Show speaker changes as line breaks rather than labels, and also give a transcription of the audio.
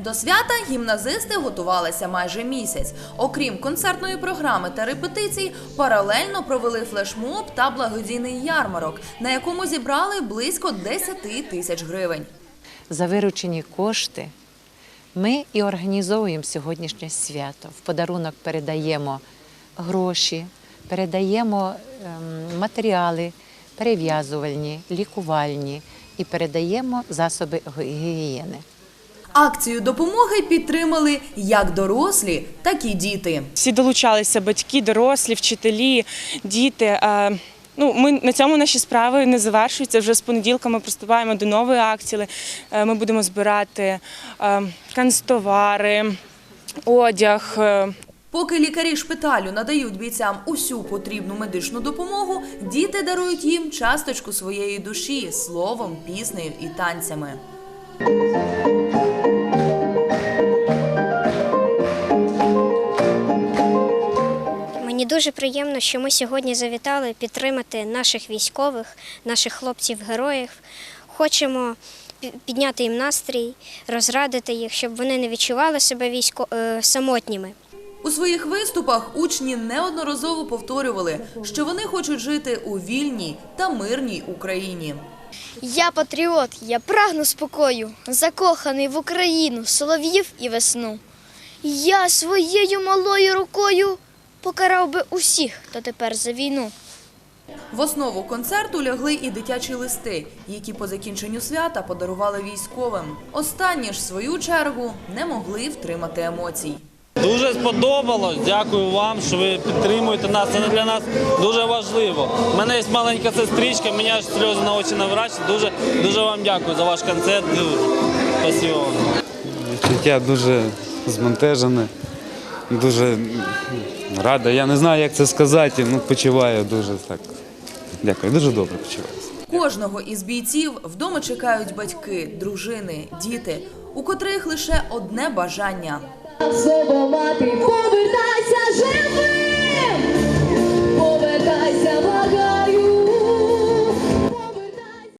До свята гімназисти готувалися майже місяць. Окрім концертної програми та репетицій, паралельно провели флешмоб та благодійний ярмарок, на якому зібрали близько 10 тисяч гривень.
За виручені кошти ми і організовуємо сьогоднішнє свято. В подарунок передаємо гроші, передаємо ем, матеріали перев'язувальні, лікувальні і передаємо засоби гігієни.
Акцію допомоги підтримали як дорослі, так і діти.
Всі долучалися батьки, дорослі, вчителі, діти. Ну, ми на цьому наші справи не завершуються. Вже з понеділка ми приступаємо до нової акції. Е, Ми будемо збирати е, канцтовари, одяг. е,
Поки лікарі шпиталю надають бійцям усю потрібну медичну допомогу, діти дарують їм часточку своєї душі словом, піснею і танцями.
Мені дуже приємно, що ми сьогодні завітали підтримати наших військових, наших хлопців-героїв. Хочемо підняти їм настрій, розрадити їх, щоб вони не відчували себе військо... е, самотніми.
У своїх виступах учні неодноразово повторювали, що вони хочуть жити у вільній та мирній Україні.
Я патріот, я прагну спокою, закоханий в Україну, солов'їв і весну. Я своєю малою рукою покарав би усіх, хто тепер за війну.
В основу концерту лягли і дитячі листи, які по закінченню свята подарували військовим. Останні ж в свою чергу не могли втримати емоцій.
Дуже сподобалось. Дякую вам, що ви підтримуєте нас. Це для нас дуже важливо. У мене є маленька сестричка, мені аж сльози на очі наврачі. Дуже дуже вам дякую за ваш концерт. Дуже. Спасибо
дуже збентежене, дуже рада. Я не знаю, як це сказати, ну почуваю дуже так. Дякую, дуже добре почуваю.
Кожного із бійців вдома чекають батьки, дружини, діти, у котрих лише одне бажання
Слово мати, повертайся